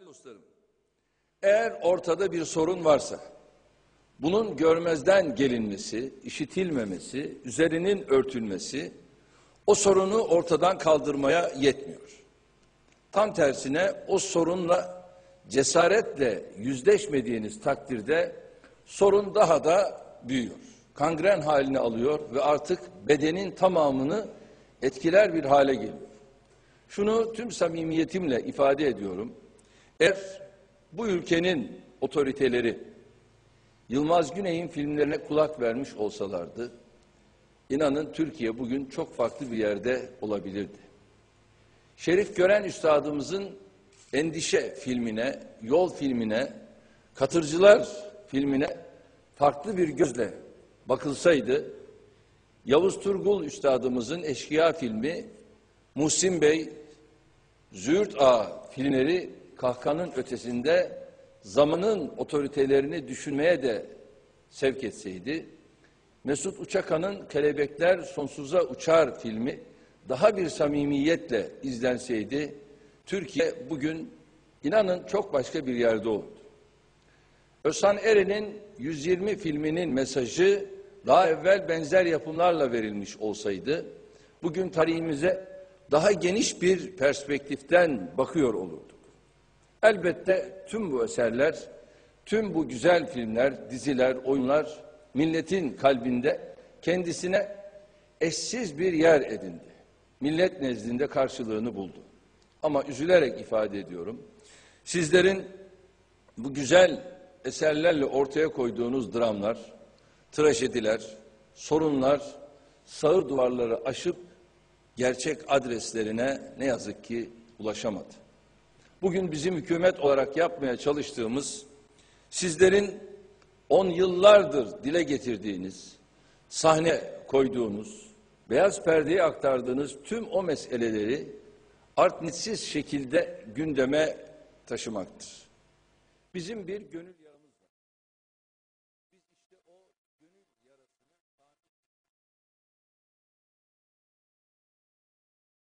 Değerli dostlarım, eğer ortada bir sorun varsa, bunun görmezden gelinmesi, işitilmemesi, üzerinin örtülmesi, o sorunu ortadan kaldırmaya yetmiyor. Tam tersine o sorunla cesaretle yüzleşmediğiniz takdirde sorun daha da büyüyor. Kangren halini alıyor ve artık bedenin tamamını etkiler bir hale geliyor. Şunu tüm samimiyetimle ifade ediyorum. Eğer bu ülkenin otoriteleri Yılmaz Güney'in filmlerine kulak vermiş olsalardı, inanın Türkiye bugün çok farklı bir yerde olabilirdi. Şerif Gören Üstadımızın Endişe filmine, Yol filmine, Katırcılar filmine farklı bir gözle bakılsaydı, Yavuz Turgul Üstadımızın Eşkıya filmi, Muhsin Bey, Züğürt Ağa filmleri kahkanın ötesinde zamanın otoritelerini düşünmeye de sevk etseydi, Mesut Uçakan'ın Kelebekler Sonsuza Uçar filmi daha bir samimiyetle izlenseydi, Türkiye bugün inanın çok başka bir yerde oldu. Özhan Eren'in 120 filminin mesajı daha evvel benzer yapımlarla verilmiş olsaydı, bugün tarihimize daha geniş bir perspektiften bakıyor olurduk. Elbette tüm bu eserler, tüm bu güzel filmler, diziler, oyunlar milletin kalbinde kendisine eşsiz bir yer edindi. Millet nezdinde karşılığını buldu. Ama üzülerek ifade ediyorum. Sizlerin bu güzel eserlerle ortaya koyduğunuz dramlar, trajediler, sorunlar, sağır duvarları aşıp gerçek adreslerine ne yazık ki ulaşamadı. Bugün bizim hükümet olarak yapmaya çalıştığımız sizlerin on yıllardır dile getirdiğiniz, sahne koyduğunuz, beyaz perdeye aktardığınız tüm o meseleleri artnitsiz şekilde gündeme taşımaktır. Bizim bir gönül